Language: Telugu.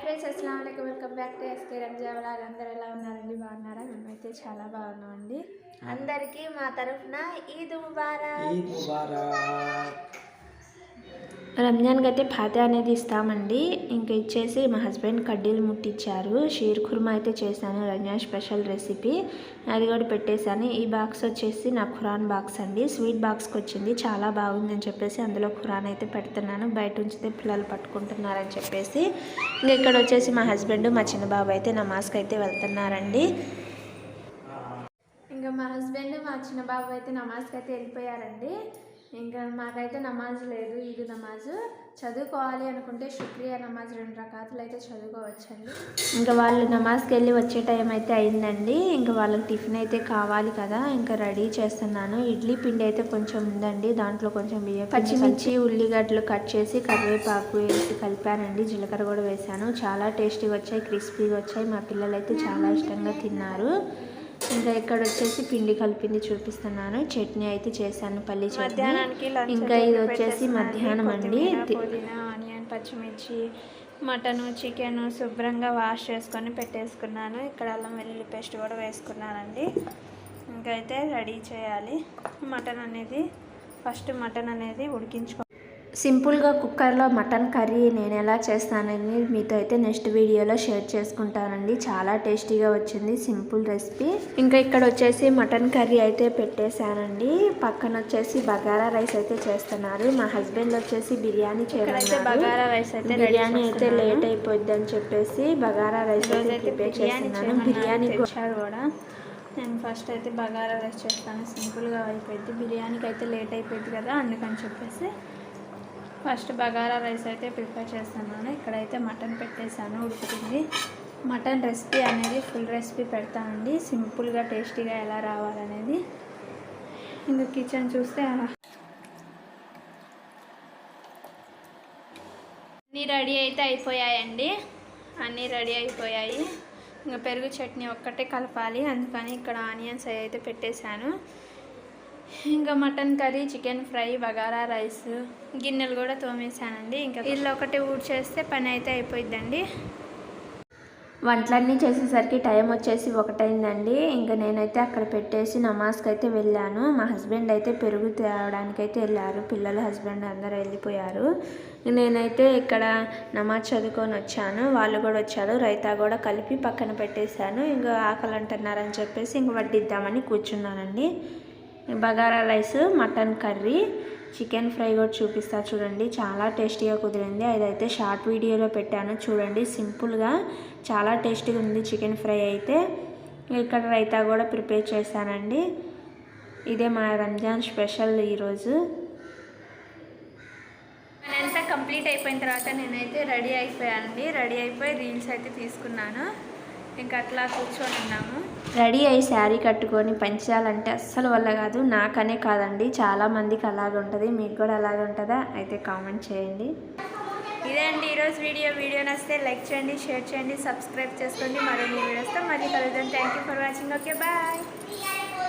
ఫ్రెండ్స్ అస్సలం అయికం welcome back to S K Ranja vlog. అందరు ఎలా ఉన్నారండి? బాగున్నారా? మేమైతే చాలా బాగున్నామండి. అందరికీ మా తరఫున ఈద్ ముబారక్. రంజాన్కి అయితే ఫాతే అనేది ఇస్తామండి. ఇంకా ఇచ్చేసి మా హస్బెండ్ కడ్డీలు ముట్టించారు షీర్ కుర్మా అయితే చేశాను రంజాన్ స్పెషల్ రెసిపీ. అది కూడా పెట్టేశాను. ఈ బాక్స్ వచ్చేసి నా ఖురాన్ బాక్స్ అండి. స్వీట్ బాక్స్కి వచ్చింది. చాలా బాగుందని చెప్పేసి అందులో ఖురాన్ అయితే పెడుతున్నాను. బయట ఉంచితే పిల్లలు పట్టుకుంటున్నారని చెప్పేసి. ఇంకా ఇక్కడ వచ్చేసి మా హస్బెండ్ మా చిన్న బాబు అయితే నమాజ్కి అయితే వెళ్తున్నారండి. ఇంకా మా హస్బెండ్ మా చిన్న బాబు అయితే నమాజ్కి అయితే వెళ్ళిపోయారండి. ఇంకా మాకైతే నమాజ్ లేదు ఈదు నమాజ్ చదువుకోవాలి అనుకుంటే శుక్రియా నమాజ్ రెండు రకాతులు అయితే చదువుకోవచ్చండి. ఇంకా వాళ్ళు నమాజ్కి వెళ్ళి వచ్చే టైం అయితే అయిందండి. ఇంకా వాళ్ళకి టిఫిన్ అయితే కావాలి కదా ఇంకా రెడీ చేస్తున్నాను. ఇడ్లీ పిండి అయితే కొంచెం ఉందండి దాంట్లో కొంచెం బియ్యం పచ్చిమిర్చి ఉల్లిగడ్డలు కట్ చేసి కరివేపాకు వేసి కలిపానండి. జీలకర్ర కూడా వేసాను చాలా టేస్టీగా వచ్చాయి క్రిస్పీగా వచ్చాయి. మా పిల్లలు అయితే చాలా ఇష్టంగా తిన్నారు. ఇంకా ఇక్కడ వచ్చేసి పిండి కలిపింది చూపిస్తున్నాను. చట్నీ అయితే చేశాను పల్లి చట్నీ. ఇంకా ఇది వచ్చేసి మధ్యాహ్నం అండి. పుదీనా ఆనియన్ పచ్చిమిర్చి మటను చికెన్ శుభ్రంగా వాష్ చేసుకొని పెట్టేసుకున్నాను. ఇక్కడ అల్లం వెల్లుల్లి పేస్ట్ కూడా వేసుకున్నానండి. ఇంకా అయితే రెడీ చేయాలి. మటన్ అనేది ఫస్ట్ మటన్ అనేది ఉడికించుకో సింపుల్గా కుక్కర్లో మటన్ కర్రీ నేను ఎలా చేస్తానని మీతో అయితే నెక్స్ట్ వీడియోలో షేర్ చేసుకుంటానండి. చాలా టేస్టీగా వచ్చింది సింపుల్ రెసిపీ. ఇంకా ఇక్కడ వచ్చేసి మటన్ కర్రీ అయితే పెట్టేశానండి. పక్కన వచ్చేసి బగారా రైస్ అయితే చేస్తున్నారు. మా హస్బెండ్ వచ్చేసి బిర్యానీ చేయడం బగారా రైస్ అయితే బిర్యానీ అయితే లేట్ అయిపోద్ది అని చెప్పేసి బగారా రైస్ అయితే ప్రిపేర్ చేస్తున్నాను. బిర్యానీ కూడా. నేను ఫస్ట్ అయితే బగారా రైస్ చేస్తాను. సింపుల్గా అయిపోయింది. బిర్యానీకి అయితే లేట్ అయిపోయింది కదా అందుకని చెప్పేసి ఫస్ట్ బగారా రైస్ అయితే ప్రిపేర్ చేస్తున్నాను ఇక్కడైతే మటన్ పెట్టేశాను ఉడుకుతుంది మటన్ రెసిపీ అనేది ఫుల్ రెసిపీ పెడతానండి సింపుల్గా టేస్టీగా ఎలా రావాలనేది ఇంకా కిచెన్ చూస్తే అన్నీ రెడీ అయితే అయిపోయాయండి. అన్నీ రెడీ అయిపోయాయి. ఇంకా పెరుగు చట్నీ ఒక్కటే కలపాలి. అందుకని ఇక్కడ ఆనియన్స్ అవి అయితే పెట్టేశాను. ఇంకా mutton curry chicken fry bagara rice గిన్నెలు కూడా తోమేశానండి. ఇంకా ఇల్లు ఒకటి ఊడ్చేస్తే పని అయితే అయిపోయిద్దండి. వంటలన్నీ చేసేసరికి టైం వచ్చేసి ఒకటైందండి. ఇంకా నేనైతే అక్కడ పెట్టేసి నమాజ్కి అయితే వెళ్ళాను. మా హస్బెండ్ అయితే పెరుగు తేవడానికి అయితే వెళ్ళారు. పిల్లల హస్బెండ్ అందరూ వెళ్ళిపోయారు. నేనైతే ఇక్కడ నమాజ్ చదువుకొని వచ్చాను. వాళ్ళు కూడా వచ్చారు. రైతా కూడా కలిపి పక్కన పెట్టేశాను. ఇంకా ఆకలి అంటున్నారని చెప్పేసి ఇంక వడ్డిద్దామని కూర్చున్నానండి. Bagara rice mutton curry chicken fry కూడా చూపిస్తా చూడండి. చాలా టేస్టీగా కుదిరింది. అదైతే షార్ట్ వీడియోలో పెట్టాను. చూడండి సింపుల్గా చాలా టేస్టీగా ఉంది చికెన్ ఫ్రై అయితే. ఇక్కడ రైతా కూడా ప్రిపేర్ చేశానండి. ఇదే మా రంజాన్ స్పెషల్ ఈరోజు. అంతా కంప్లీట్ అయిపోయిన తర్వాత నేనైతే రెడీ అయిపోయానండి. రెడీ అయిపోయి రీల్స్ అయితే తీసుకున్నాను. ఇంకా అట్లా కూర్చొని ఉన్నాము. రెడీ అయ్యి శారీ కట్టుకొని పంచాలంటే అస్సలు వల్ల కాదు. నాకనే కాదండి. చాలా మందికి అలాగ ఉంటుంది. మీకు కూడా అలాగే ఉంటుందా? అయితే కామెంట్ చేయండి. ఇదే అండి ఈరోజు వీడియో. వీడియో నచ్చితే లైక్ చేయండి షేర్ చేయండి సబ్స్క్రైబ్ చేసుకోండి. మరిన్ని వీడియోస్తో మళ్ళీ కలుద్దాం. Thank you for watching okay bye